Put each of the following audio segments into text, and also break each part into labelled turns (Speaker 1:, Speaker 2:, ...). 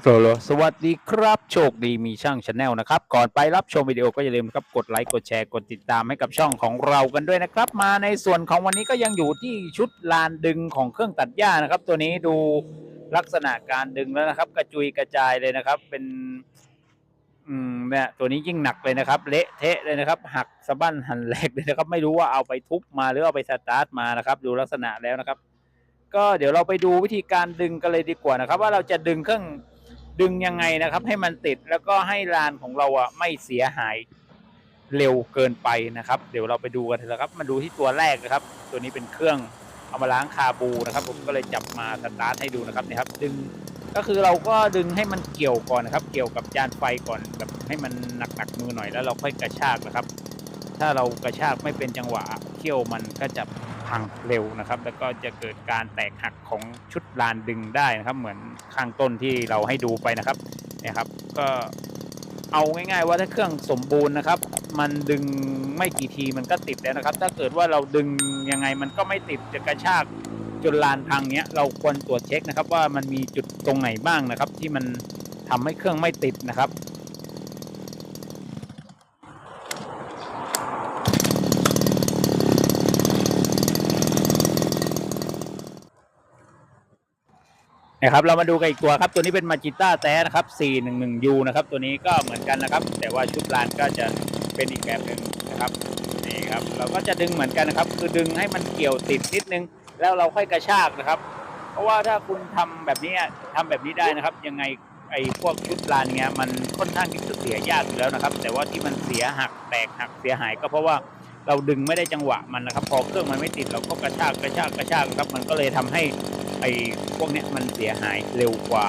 Speaker 1: โซโลสวัสดีครับ โชคดีมีช่างชาแนลนะครับ ก่อนไปรับชมวิดีโอก็อย่าลืมครับกดไลค์กดแชร์กดติดตามให้กับช่องของเรากันด้วยนะครับ มาในส่วนของวันนี้ก็ยังอยู่ที่ชุดลานดึงของเครื่องตัดหญ้านะครับ ตัวนี้ดูลักษณะการดึงแล้วนะครับ กระจุยกระจายเลยนะครับ เป็นอืมเนี่ยตัวนี้ยิ่งหนักเลยนะครับ เละเทะเลยนะครับ หักสะบั้นหันแหลกเลยนะครับ ไม่รู้ว่าเอาไปทุบมาหรือเอาไปสตาร์ทมานะครับ ดูลักษณะแล้วนะครับ ก็เดี๋ยวเราไปดูวิธีการดึงกันเลยดีกว่านะครับ ว่าเราจะดึงเครื่องดึงยังไงนะครับ ให้มันติดแล้วก็ให้ลานของเราอะไม่เสียหายเร็วเกินไปนะครับ เดี๋ยวเราไปดูกันเถอะครับมาดูที่ตัวแรกนะครับ ตัวนี้เป็นเครื่องเอามาล้างคาบูนะครับ ผมก็เลยจับมาสตาร์ทให้ดูนะครับนี่ครับ ดึงก็คือเราก็ดึงให้มันเกี่ยวก่อนนะครับ เกี่ยวกับจานไฟก่อนแบบให้มันหนักๆมือหน่อยแล้วเราค่อยกระชากนะครับ ถ้าเรากระชากไม่เป็นจังหวะเขี้ยวมันก็จะ พังเร็วนะครับ แล้วก็จะเกิดการแตกหักของชุดลานดึงได้นะครับ เหมือนข้างต้นที่เราให้ดูไปนะครับเนี่ยครับ ก็เอาง่าย ๆ ว่าถ้าเครื่องสมบูรณ์นะครับ มันดึงไม่กี่ทีมันก็ติดแล้วนะครับ ถ้าเกิดว่าเราดึงยังไงมันก็ไม่ติดจะกระชากจนลานพังเนี้ยเราควรตรวจเช็คนะครับ ว่ามันมีจุดตรงไหนบ้างนะครับ ที่มันทำให้เครื่องไม่ติดนะครับ นะครับเรามาดูกันอีกตัวครับตัวนี้เป็นมาจิต้าแท้นะครับ 411U นะครับตัวนี้ก็เหมือนกันนะครับ แต่ว่าชุดลานก็จะเป็นอีกแบบหนึ่งนะครับนี่ครับเราก็จะดึงเหมือนกันนะครับ คือดึงให้มันเกี่ยวติดนิดนึง แล้วเราค่อยกระชากนะครับ เพราะว่าถ้าคุณทำแบบนี้ทำแบบนี้ได้นะครับ ยังไงไอ้พวกชุดลานเงี้ยมันค่อนข้างที่จะเสียยากอยู่แล้วนะครับ แต่ว่าที่มันเสียหักแตกหักเสียหายก็เพราะว่าเราดึงไม่ได้จังหวะมันนะครับ พอเครื่องมันไม่ติดเราก็กระชากกระชากกระชากครับ มันก็เลยทำให้ ไอ้พวกเนี้ยมันเสียหายเร็วกว่า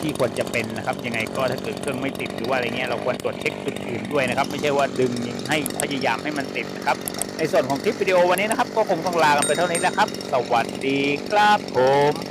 Speaker 1: ที่ควรจะเป็นนะครับ ยังไงก็ถ้าเกิดเครื่องไม่ติดหรือว่าอะไรเงี้ยเราควรตรวจเช็คจุดอื่นด้วยนะครับ ไม่ใช่ว่าดึงให้พยายามให้มันติดนะครับ ในส่วนของคลิปวิดีโอวันนี้นะครับ ก็คงต้องลากันไปเท่านี้นะครับ สวัสดีครับผม